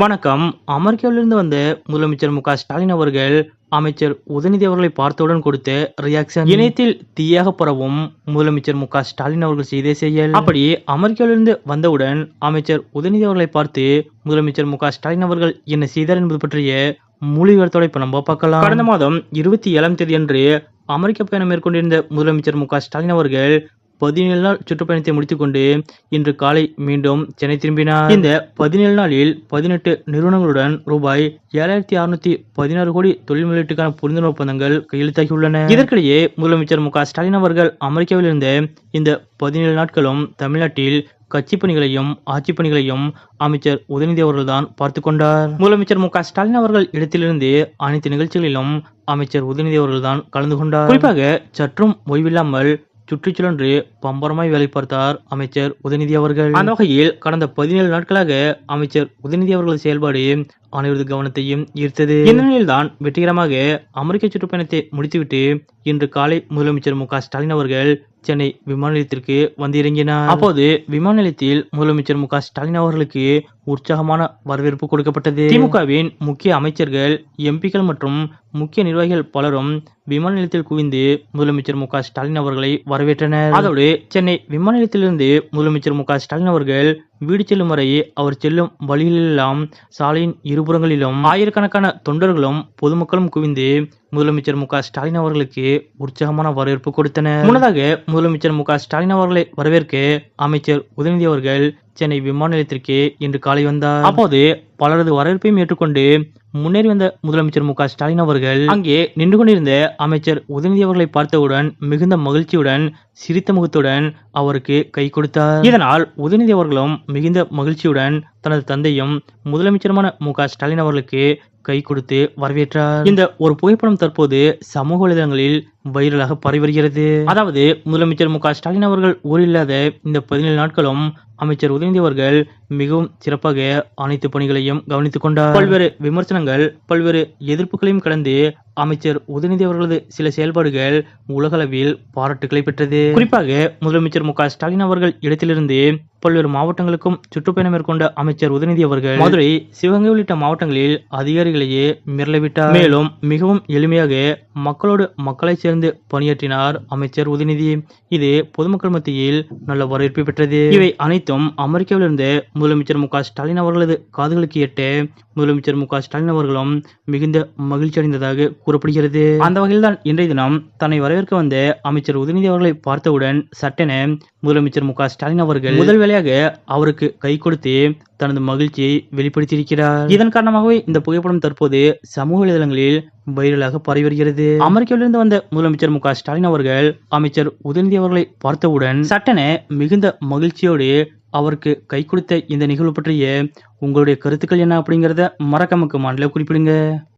வணக்கம். அமெரிக்காவிலிருந்து வந்த முதலமைச்சர் மு ஸ்டாலின் அவர்கள் அமைச்சர் உதயநிதி அவர்களை பார்த்தவுடன் கொடுத்த ரியாக்ஷன் இணையத்தில் தீயாக பரவும் முதலமைச்சர் மு ஸ்டாலின் அவர்கள் செய்த செயல். அப்படி அமெரிக்காவிலிருந்து வந்தவுடன் அமைச்சர் உதயநிதி அவர்களை பார்த்து முதலமைச்சர் மு ஸ்டாலின் அவர்கள் என்ன செய்தார் என்பது பற்றிய முழு விவரத்தோட இப்ப நம்ம பார்க்கலாம். கடந்த மாதம் இருபத்தி ஏழாம் தேதி அன்று அமெரிக்க பயணம் மேற்கொண்டிருந்த முதலமைச்சர் மு ஸ்டாலின் அவர்கள் பதினேழு நாள் சுற்றுப்பயணத்தை முடித்துக்கொண்டு இன்று காலை மீண்டும் சென்னை திரும்பினார். இந்த பதினேழு நாளில் பதினெட்டு நிறுவனங்களுடன் ரூபாய் ஏழாயிரத்தி அறுநூத்தி பதினாறு கோடி தொழில் முதலீட்டுக்கான புரிந்துணர்வு ஒப்பந்தங்கள் கையெழுத்தாகியுள்ளன. இதற்கிடையே முதலமைச்சர் மு ஸ்டாலின் அவர்கள் அமெரிக்காவில் இருந்த இந்த பதினேழு நாட்களும் தமிழ்நாட்டில் கட்சி பணிகளையும் ஆட்சி பணிகளையும் அமைச்சர் உதயநிதி அவர்கள்தான் பார்த்து கொண்டார். முதலமைச்சர் மு ஸ்டாலின் அவர்கள் இடத்திலிருந்து அனைத்து நிகழ்ச்சிகளிலும் அமைச்சர் உதயநிதி அவர்கள்தான் கலந்து கொண்டார். குறிப்பாக சற்றும் ஓய்வில்லாமல் சுற்றுச்சூழல் சுழன்று பம்பரமாய் வேலை பார்த்தார் அமைச்சர் உதயநிதி அவர்கள். அந்த வகையில் கடந்த பதினேழு நாட்களாக அமைச்சர் உதயநிதி அவர்களது செயல்பாடு அனைவரது கவனத்தையும் ஈர்த்தது. இந்த நிலையில்தான் வெற்றிகரமாக அமெரிக்க சுற்றுப்பயணத்தை முடித்துவிட்டு இன்று காலை முதலமைச்சர் மு ஸ்டாலின் அவர்கள் சென்னை விமான நிலையத்திற்கு வந்து இறங்கினார் அப்போது விமான நிலையத்தில் முதலமைச்சர் மு ஸ்டாலின் அவர்களுக்கு உற்சாகமான வரவேற்பு கொடுக்கப்பட்டது. திமுகவின் முக்கிய அமைச்சர்கள் எம்பிக்கள் மற்றும் முக்கிய நிர்வாகிகள் பலரும் விமான நிலையத்தில் குவிந்து முதலமைச்சர் மு ஸ்டாலின் அவர்களை வரவேற்றனர். அதோடு சென்னை விமான நிலையத்திலிருந்து முதலமைச்சர் மு ஸ்டாலின் அவர்கள் வீடு செல்லும் வரை அவர் செல்லும் வழியிலெல்லாம் சாலையின் இருபுறங்களிலும் ஆயிரக்கணக்கான தொண்டர்களும் பொதுமக்களும் குவிந்து முதலமைச்சர் மு ஸ்டாலின் அவர்களுக்கு உற்சாகமான வரவேற்பு கொடுத்தனர். முன்னதாக முதலமைச்சர் மு ஸ்டாலின் அவர்களை வரவேற்க அமைச்சர் உதயநிதி அவர்கள் சென்னை விமான நிலையத்திற்கு இன்று காலை வந்தார். அப்போது பலரது வரவேற்பையும் ஏற்றுக்கொண்டு முன்னேறி வந்த முதலமைச்சர் மு ஸ்டாலின் அவர்கள் அங்கே நின்று கொண்டிருந்த அமைச்சர் உதயநிதி அவர்களை பார்த்தவுடன் மிகுந்த மகிழ்ச்சியுடன் சிரித்த முகத்துடன் அவருக்கு கை கொடுத்தார். இதனால் உதயநிதி அவர்களும் மிகுந்த மகிழ்ச்சியுடன் தனது தந்தையும் முதலமைச்சருமான மு ஸ்டாலின் அவர்களுக்கு கை கொடுத்து வரவேற்றார். இந்த ஒரு புகைப்படம் தற்போது சமூக வலைதளங்களில் வைரலாக பரவி வருகிறது. அதாவது முதலமைச்சர் மு ஸ்டாலின் அவர்கள் ஊரில்லாத இந்த பதினேழு நாட்களும் அமைச்சர் உதயநிதி அவர்கள் மிகவும் சிறப்பாக அனைத்து பணிகளையும் கவனித்துக் கொண்டார். பல்வேறு விமர்சனங்கள் பல்வேறு எதிர்ப்புகளையும் கடந்து அமைச்சர் உதயநிதி அவர்களது சில செயல்பாடுகள் உலகளவில் பாராட்டுகளை பெற்றது. குறிப்பாக முதலமைச்சர் மு ஸ்டாலின் அவர்கள் இடத்திலிருந்து பல்வேறு மாவட்டங்களுக்கும் சுற்றுப்பயணம் மேற்கொண்ட அமைச்சர் உதயநிதி அவர்கள் மதுரை சிவகங்கை உள்ளிட்ட மாவட்டங்களில் அதிகாரிகளையே மிரளவிட்டார். மேலும் மிகவும் எளிமையாக மக்களோடு மக்களை சேர்ந்து பணியாற்றினார் அமைச்சர் உதயநிதி. இது பொதுமக்கள் மத்தியில் நல்ல வரவேற்பு பெற்றது. இவை அனைத்தும் அமெரிக்காவிலிருந்து முதலமைச்சர் மு ஸ்டாலின் அவர்களது காதுகளுக்கு எட்ட முதலமைச்சர் மு ஸ்டாலின் அவர்களும் மிகுந்த மகிழ்ச்சி அடைந்ததாக கூறப்படுகிறது. அந்த வகையில்தான் இன்றைய தினம் தன்னை வரவேற்க வந்த அமைச்சர் உதயநிதி அவர்களை பார்த்தவுடன் சட்டென முதலமைச்சர் மு ஸ்டாலின் அவர்கள் முதல் வேலையாக அவருக்கு கை கொடுத்து தனது மகிழ்ச்சியை வெளிப்படுத்தியிருக்கிறார். இதன் காரணமாகவே இந்த புகைப்படம் தற்போது சமூக வலைதளங்களில் வைரலாக பரவி வருகிறது. அமெரிக்காவிலிருந்து வந்த முதலமைச்சர் மு ஸ்டாலின் அவர்கள் அமைச்சர் உதயநிதி அவர்களை பார்த்தவுடன் சட்டென மிகுந்த மகிழ்ச்சியோடு அவருக்கு கை கொடுத்த இந்த நிகழ்வு பற்றிய உங்களுடைய கருத்துக்கள் என்ன அப்படிங்கறத மறக்காம கமெண்ட்ல குறிப்பிடுங்க.